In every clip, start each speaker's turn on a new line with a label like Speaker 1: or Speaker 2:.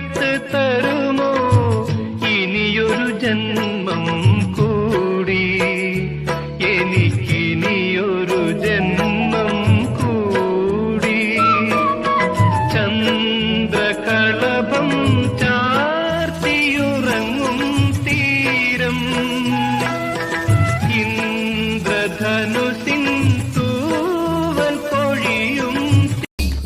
Speaker 1: കലിയുഗത്ത് തരുമോ? ഇനിയൊരു ജന്മം കൂടി. എനിക്കിനിയൊരു ജന്മം കൂടി. ചന്ദ്രകളഭം ചാർത്തിയുറങ്ങും തീരം. ഇന്ദ്രധനുസിൻ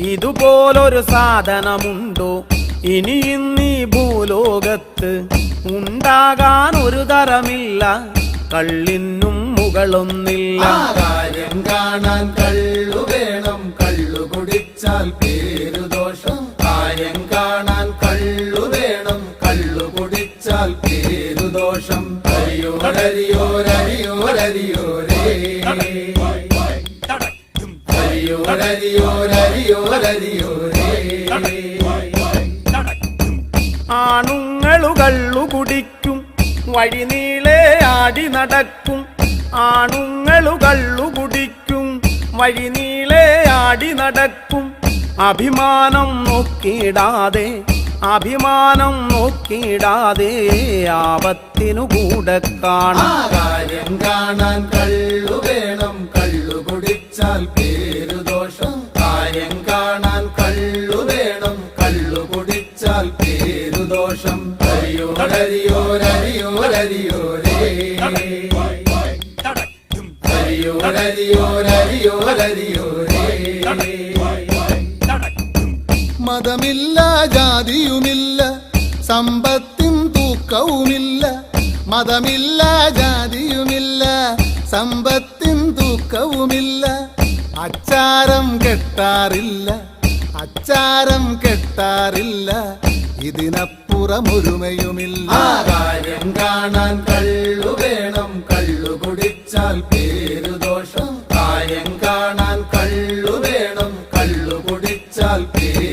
Speaker 2: ഇതുപോലൊരു സാധനമുണ്ടോ? ഇനി നീ ഭൂലോകത്ത് ഉണ്ടാകാൻ ഒരു തരമില്ല. കള്ളിനും മുകളൊന്നില്ല.
Speaker 3: കാര്യം കാണാൻ കള്ളു വേണം. കള്ളു കുടിച്ചാൽ പേരു ദോഷം. കാര്യം കാണാൻ കള്ളു വേണം. കള്ളു കുടിച്ചാൽ പേരു പേരുദോഷം അരിയോരരിയോരരിയോരരിയോരേ അരിയോരരിയോരരിയോരേ
Speaker 2: ആണുങ്ങളു കുടിക്കും വഴിനീളെ ആടി നടക്കും ആണുങ്ങളു കുടിക്കും വഴിനീളെ ആടി നടക്കും അഭിമാനം നോക്കിയിടാതെ അഭിമാനം നോക്കിയിടാതെ ആപത്തിനു കൂടെ കാണാം
Speaker 3: കാണാൻ കള്ളു വേണം. കള്ളു കുടിച്ചാൽ പേരുദോഷം. കാര്യം പേരുദോഷം ഹരിയോ ഹരിയോ
Speaker 4: മതമില്ല ജാതിയുമില്ല സമ്പത്തിൻ തൂക്കവുമില്ല. മതമില്ല ജാതിയുമില്ല സമ്പത്തിൻ തൂക്കവുമില്ല. അച്ചാരം കെട്ടാറില്ല അച്ചാരം കെട്ടാറില്ല. ഇതിനപ്പുറമൊരുമയുമില്ല.
Speaker 3: കാര്യം കാണാൻ കള്ളു വേണം. കള്ളു കുടിച്ചാൽ പേരുദോഷം കാര്യം കാണാൻ കള്ളു വേണം. കള്ളു കുടിച്ചാൽ പേരുദോഷം